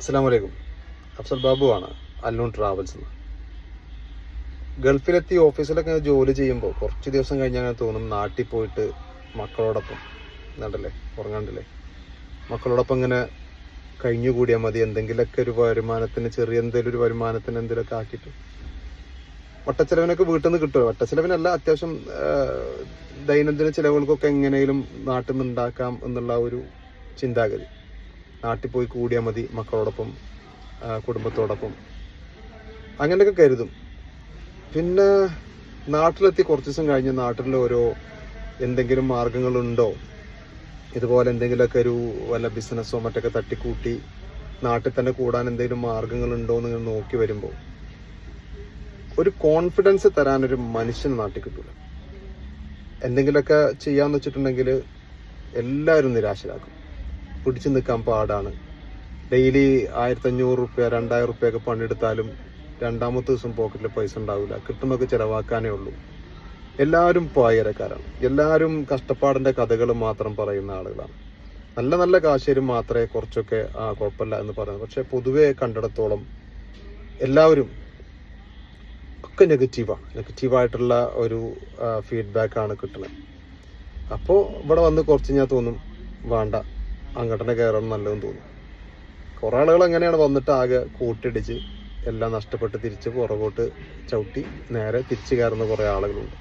അസ്സാം വലൈക്കും അഫ്സൽ ബാബു ആണ് അല്ലൂൺ ട്രാവൽസ് എന്ന് ഗൾഫിലെത്തി ഓഫീസിലൊക്കെ ജോലി ചെയ്യുമ്പോൾ കുറച്ച് ദിവസം കഴിഞ്ഞാൽ തോന്നും നാട്ടിൽ പോയിട്ട് മക്കളോടൊപ്പം. നടല്ലേ ഉറങ്ങാണ്ടല്ലേ? മക്കളോടൊപ്പം ഇങ്ങനെ കഴിഞ്ഞുകൂടിയാൽ മതി. എന്തെങ്കിലുമൊക്കെ ഒരു വരുമാനത്തിന് ചെറിയ എന്തെങ്കിലും ഒരു വരുമാനത്തിന് എന്തെങ്കിലുമൊക്കെ ആക്കിയിട്ട്. വട്ടച്ചെലവിനൊക്കെ വീട്ടിൽ നിന്ന് കിട്ടുമോ വട്ടച്ചെലവിനല്ല അത്യാവശ്യം ദൈനംദിന ചിലവുകൾക്കൊക്കെ എങ്ങനെയും നാട്ടിൽ നിന്ന് ഉണ്ടാക്കാം എന്നുള്ള ഒരു ചിന്താഗതി. നാട്ടിൽ പോയി കൂടിയാൽ മതി മക്കളോടൊപ്പം കുടുംബത്തോടൊപ്പം. അങ്ങനെയൊക്കെ കരുതും. പിന്നെ നാട്ടിലെത്തി കുറച്ച് ദിവസം കഴിഞ്ഞ് നാട്ടിൽ ഓരോ എന്തെങ്കിലും മാർഗങ്ങളുണ്ടോ? ഇതുപോലെ എന്തെങ്കിലുമൊക്കെ ഒരു വല്ല ബിസിനസ്സോ മറ്റൊക്കെ തട്ടിക്കൂട്ടി നാട്ടിൽ തന്നെ കൂടാൻ എന്തെങ്കിലും മാർഗങ്ങളുണ്ടോ എന്ന് ഇങ്ങനെ നോക്കി വരുമ്പോൾ ഒരു കോൺഫിഡൻസ് തരാനൊരു മനുഷ്യന് നാട്ടിൽ കിട്ടൂല. എന്തെങ്കിലുമൊക്കെ ചെയ്യാന്ന് വെച്ചിട്ടുണ്ടെങ്കിൽ എല്ലാവരും നിരാശരാക്കും പിടിച്ചു നിൽക്കാൻ പാടാണ്. ഡെയിലി ആയിരത്തഞ്ഞൂറ് റുപ്യ രണ്ടായിരം റുപ്യ ഒക്കെ പണിയെടുത്താലും രണ്ടാമത്തെ ദിവസം പോക്കറ്റിൽ പൈസ ഉണ്ടാവില്ല. കിട്ടുന്നൊക്കെ ചിലവാക്കാനേ ഉള്ളൂ. എല്ലാവരും പായരക്കാരാണ്. എല്ലാവരും കഷ്ടപ്പാടിന്റെ കഥകൾ മാത്രം പറയുന്ന ആളുകളാണ്. നല്ല നല്ല കാശേരും മാത്രമേ കുറച്ചൊക്കെ ആ കുഴപ്പമില്ല എന്ന് പറയുന്നത്. പക്ഷെ പൊതുവെ കണ്ടിടത്തോളം എല്ലാവരും ഒക്കെ നെഗറ്റീവാണ് നെഗറ്റീവായിട്ടുള്ള ഒരു ഫീഡ്ബാക്കാണ് കിട്ടുന്നത്. അപ്പോൾ ഇവിടെ വന്ന് കുറച്ച് ഞാൻ തോന്നും വേണ്ട. അങ്ങോട്ടനെ കയറണം നല്ലതെന്ന് തോന്നും കുറേ ആളുകൾ അങ്ങനെയാണ് വന്നിട്ട് ആകെ കൂട്ടിടിച്ച് എല്ലാം നഷ്ടപ്പെട്ട് തിരിച്ച് പുറകോട്ട് ചവിട്ടി നേരെ തിരിച്ചു കയറുന്ന കുറേ ആളുകളുണ്ട്.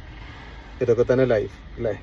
ഇതൊക്കെ തന്നെ ലൈഫ് അല്ലേ